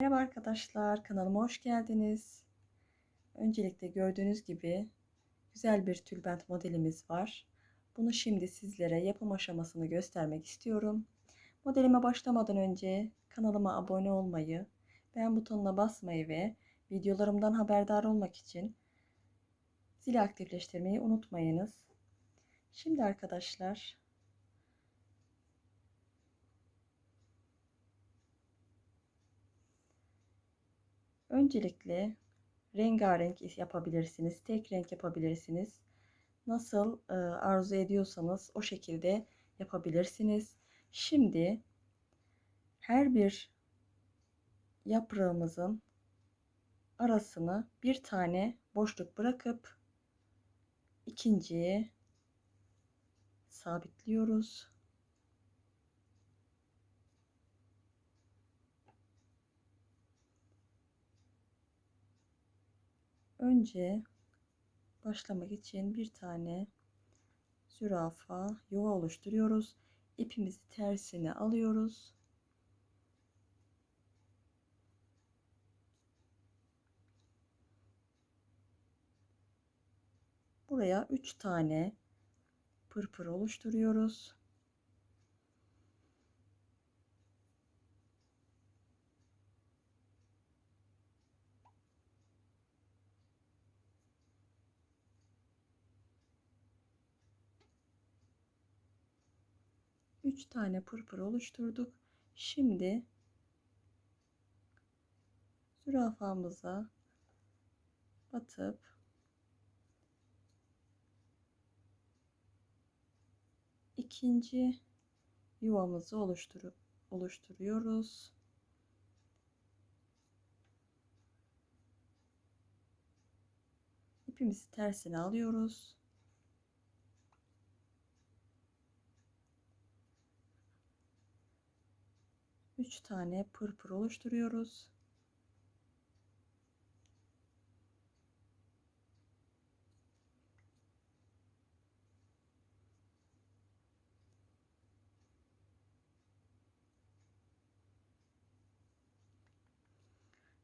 Merhaba arkadaşlar, kanalıma hoş geldiniz. Öncelikle gördüğünüz gibi güzel bir tülbent modelimiz var. Bunu şimdi sizlere yapım aşamasını göstermek istiyorum. Modelime başlamadan önce kanalıma abone olmayı, beğen butonuna basmayı ve videolarımdan haberdar olmak için zili aktifleştirmeyi unutmayınız. Şimdi arkadaşlar Öncelikle rengarenk yapabilirsiniz. Tek renk yapabilirsiniz. Nasıl e, arzu ediyorsanız o şekilde yapabilirsiniz. Şimdi her bir yaprağımızın arasını bir tane boşluk bırakıp ikinciye sabitliyoruz. Önce başlamak için bir tane zürafa yuva oluşturuyoruz. İpimizi tersine alıyoruz. Buraya 3 tane pırpır oluşturuyoruz. 3 tane pırpır oluşturduk. Şimdi zürafamıza batıp ikinci yuvamızı oluşturup oluşturuyoruz. İpimizi tersine alıyoruz. 3 tane pırpır oluşturuyoruz.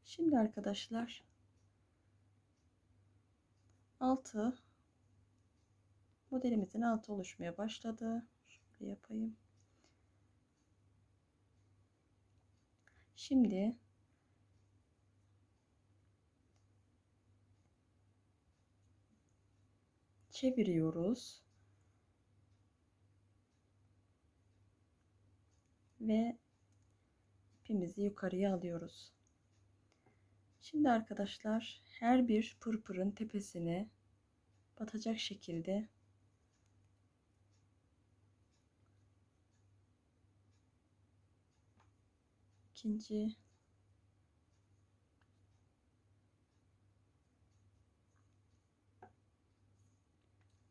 Şimdi arkadaşlar altı modelimizin altı oluşmaya başladı. Şöyle yapayım. Şimdi çeviriyoruz. Ve ipimizi yukarıya alıyoruz. Şimdi arkadaşlar her bir pırpırın tepesine batacak şekilde ikinci.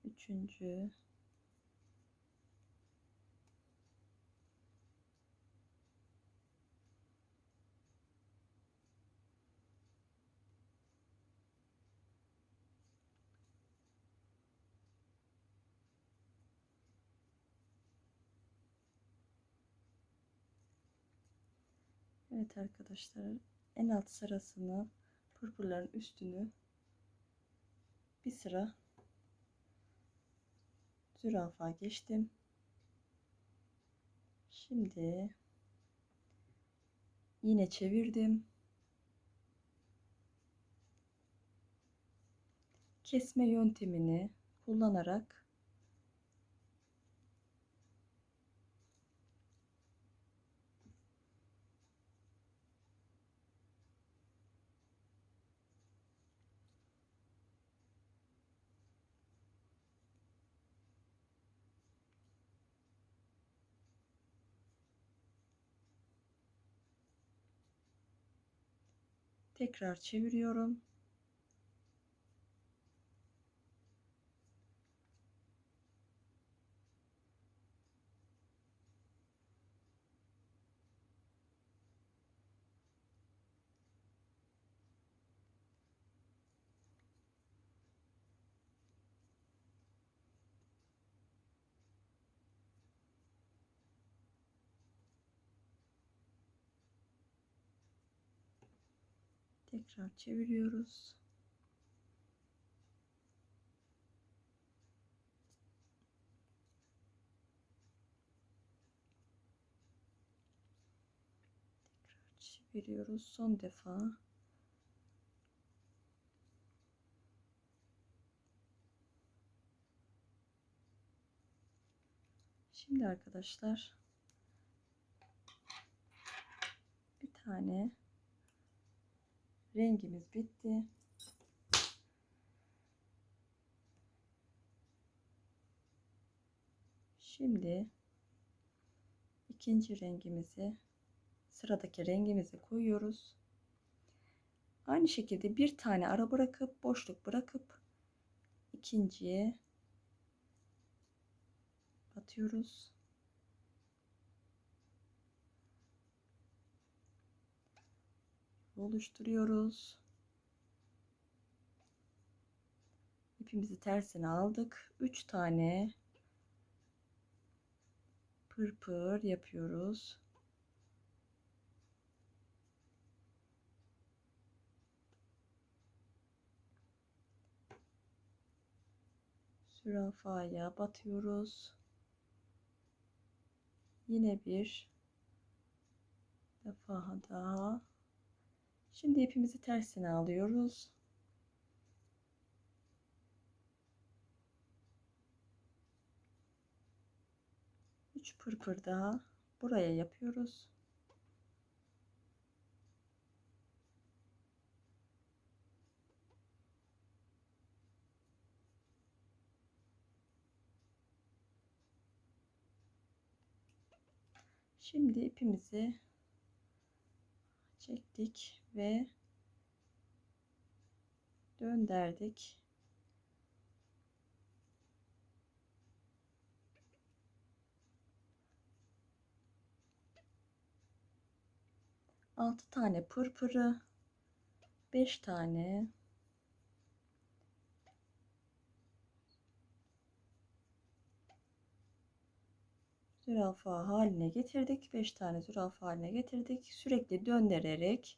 Üçüncü Evet arkadaşlar en alt sırasını pırpırların üstünü bir sıra zürafa geçtim. Şimdi yine çevirdim. Kesme yöntemini kullanarak Tekrar çeviriyorum. Tekrar çeviriyoruz. Tekrar çeviriyoruz son defa. Şimdi arkadaşlar bir tane rengimiz bitti. Şimdi ikinci rengimizi sıradaki rengimizi koyuyoruz. Aynı şekilde bir tane ara bırakıp boşluk bırakıp ikinciye batıyoruz. Oluşturuyoruz. İpimizi tersine aldık. 3 tane pırpır yapıyoruz. Zürafaya batıyoruz. Yine bir defa daha Şimdi ipimizi tersine alıyoruz. Üç pırpır daha buraya yapıyoruz. Şimdi ipimizi çektik ve döndürdük. Altı tane pırpırı, beş tane zürafa haline getirdik. 5 tane zürafa haline getirdik. Sürekli döndürerek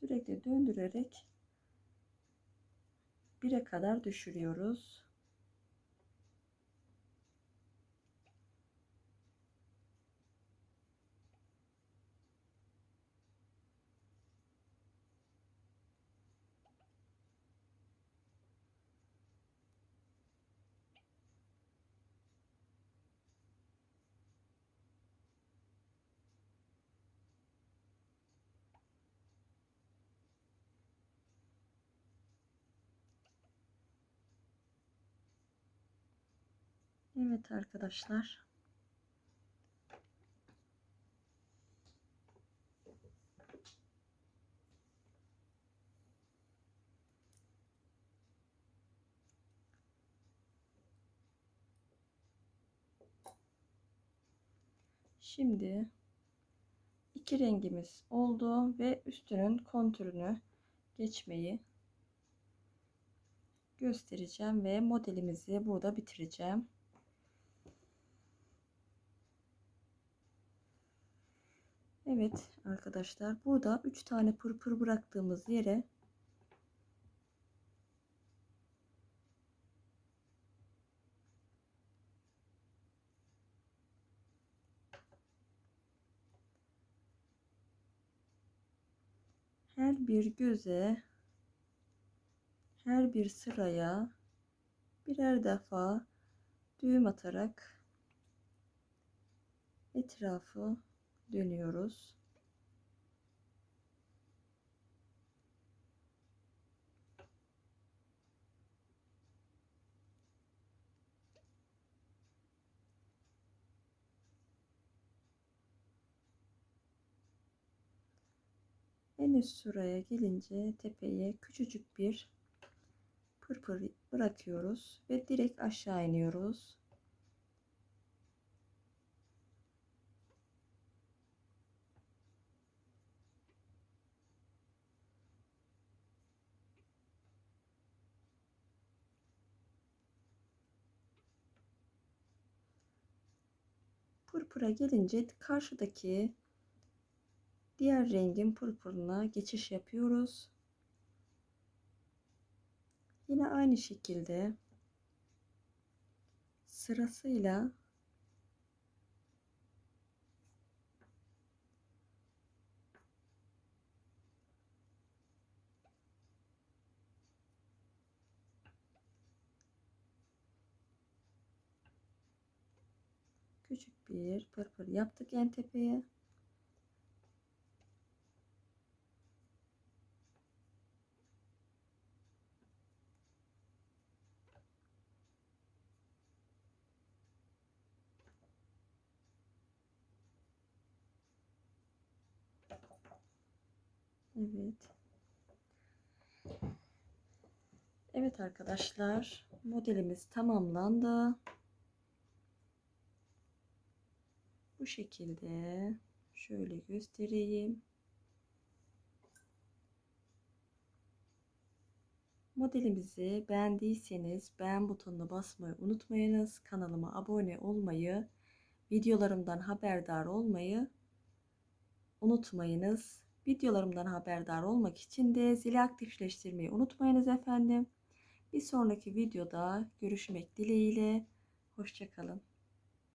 sürekli döndürerek 1'e kadar düşürüyoruz. Evet arkadaşlar. Şimdi iki rengimiz oldu ve üstünün kontürünü geçmeyi göstereceğim ve modelimizi burada bitireceğim. Evet arkadaşlar burada 3 tane pırpır bıraktığımız yere her bir göze her bir sıraya birer defa düğüm atarak etrafı dönüyoruz. En üst sıraya gelince tepeye küçücük bir pırpır bırakıyoruz ve direkt aşağı iniyoruz. Pırpıra gelince karşıdaki diğer rengin pırpırına geçiş yapıyoruz. Yine aynı şekilde sırasıyla küçük bir pırpır yaptık en tepeye. Evet. Evet arkadaşlar, modelimiz tamamlandı. Bu şekilde şöyle göstereyim. Modelimizi beğendiyseniz beğen butonuna basmayı unutmayınız. Kanalıma abone olmayı, videolarımdan haberdar olmayı unutmayınız. Videolarımdan haberdar olmak için de zili aktifleştirmeyi unutmayınız efendim. Bir sonraki videoda görüşmek dileğiyle. Hoşçakalın.